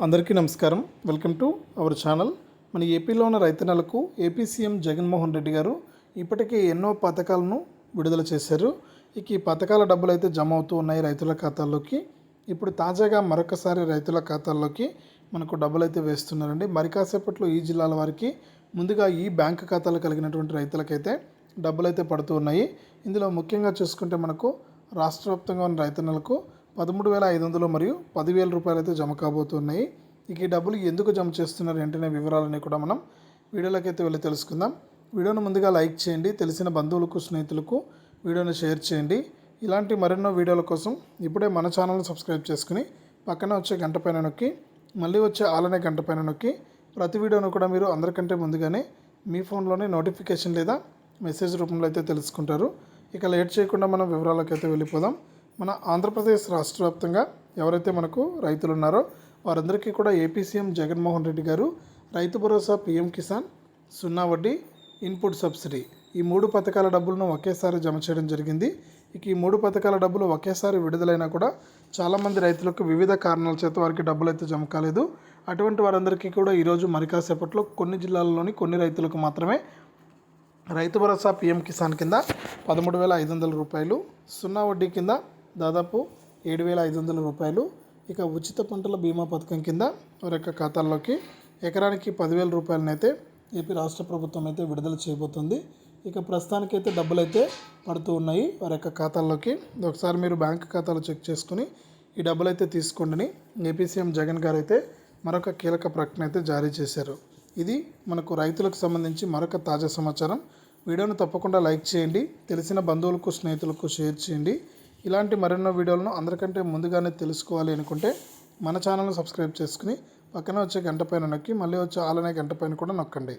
అందరికీ నమస్కారం. Welcome to our channel. మన ఏపీలో ఉన్న రైతన్నలకు ఏపీ సీఎం జగన్మోహన్ రెడ్డి గారు ఇప్పటికే ఎన్నో పథకాలను విడుదల చేశారు. ఇక ఈ పథకాల డబ్బులు అయితే జమ అవుతూ ఉన్నాయి రైతుల ఖాతాల్లోకి. ఇప్పుడు తాజాగా మరొకసారి రైతుల ఖాతాల్లోకి మనకు డబ్బులు అయితే వేస్తున్నారండి. మరి కాసేపట్లో ఈ జిల్లాల వారికి ముందుగా ఈ బ్యాంక్ ఖాతాలు కలిగినటువంటి రైతులకైతే డబ్బులు అయితే పడుతూ ఉన్నాయి. ఇందులో ముఖ్యంగా చూసుకుంటే మనకు రాష్ట్ర వ్యాప్తంగా ఉన్న రైతన్నలకు పదమూడు వేల ఐదు వందలు మరియు పదివేల రూపాయలు అయితే జమ కాబోతున్నాయి. ఇక ఈ డబ్బులు ఎందుకు జమ చేస్తున్నారు ఏంటనే వివరాలని కూడా మనం వీడియోలోకి అయితే వెళ్ళి తెలుసుకుందాం. వీడియోను ముందుగా లైక్ చేయండి తెలిసిన బంధువులకు స్నేహితులకు వీడియోను షేర్ చేయండి. ఇలాంటి మరెన్నో వీడియోల కోసం ఇప్పుడే మన ఛానల్ని సబ్స్క్రైబ్ చేసుకుని పక్కన వచ్చే గంట పైన నొక్కి మళ్ళీ వచ్చే ఆలనే గంట పైన నొక్కి ప్రతి వీడియోను కూడా మీరు అందరికంటే ముందుగానే మీ ఫోన్లోనే నోటిఫికేషన్ లేదా మెసేజ్ రూపంలో అయితే తెలుసుకుంటారు. ఇక లేట్ చేయకుండా మనం వివరాలకు అయితే వెళ్ళిపోదాం. మన ఆంధ్రప్రదేశ్ రాష్ట్ర వ్యాప్తంగా ఎవరైతే మనకు రైతులు ఉన్నారో వారందరికీ కూడా ఏపీ సీఎం జగన్మోహన్ రెడ్డి గారు రైతు భరోసా పీఎం కిసాన్ సున్నా వడ్డీ ఇన్పుట్ సబ్సిడీ. ఈ మూడు పథకాల డబ్బులను ఒకేసారి జమ చేయడం జరిగింది. ఇక ఈ మూడు పథకాల డబ్బులు ఒకేసారి విడుదలైనా కూడా చాలామంది రైతులకు వివిధ కారణాల చేత వారికి డబ్బులు అయితే జమ కాలేదు. అటువంటి వారందరికీ కూడా ఈరోజు మరి కాసేపట్లో కొన్ని జిల్లాల్లోని కొన్ని రైతులకు మాత్రమే రైతు భరోసా పీఎం కిసాన్ కింద పదమూడు వేల ఐదు వందల రూపాయలు సున్నా వడ్డీ కింద దాదాపు ఏడు వేల ఐదు వందల రూపాయలు. ఇక ఉచిత పంటల బీమా పథకం కింద వారి యొక్క ఖాతాల్లోకి ఎకరానికి పదివేల రూపాయలనైతే ఏపీ రాష్ట్ర ప్రభుత్వం అయితే విడుదల చేయబోతుంది. ఇక ప్రస్తుతానికైతే డబ్బులు అయితే పడుతూ ఉన్నాయి వారి యొక్క ఖాతాల్లోకి. ఒకసారి మీరు బ్యాంక్ ఖాతాలు చెక్ చేసుకుని ఈ డబ్బులు అయితే తీసుకోండి ఏపీ సీఎం జగన్ గారు అయితే మరొక కీలక ప్రకటన అయితే జారీ చేశారు. ఇది మనకు రైతులకు సంబంధించి మరొక తాజా సమాచారం. వీడియోను తప్పకుండా లైక్ చేయండి. తెలిసిన బంధువులకు స్నేహితులకు షేర్ చేయండి. ఇలాంటి మరెన్నో వీడియోలను అందరికంటే ముందుగానే తెలుసుకోవాలి అనుకుంటే మన ఛానల్ని సబ్స్క్రైబ్ చేసుకుని పక్కన వచ్చే గంట పైన నొక్కి మళ్ళీ వచ్చే ఆలనే గంట పైన కూడా నొక్కండి.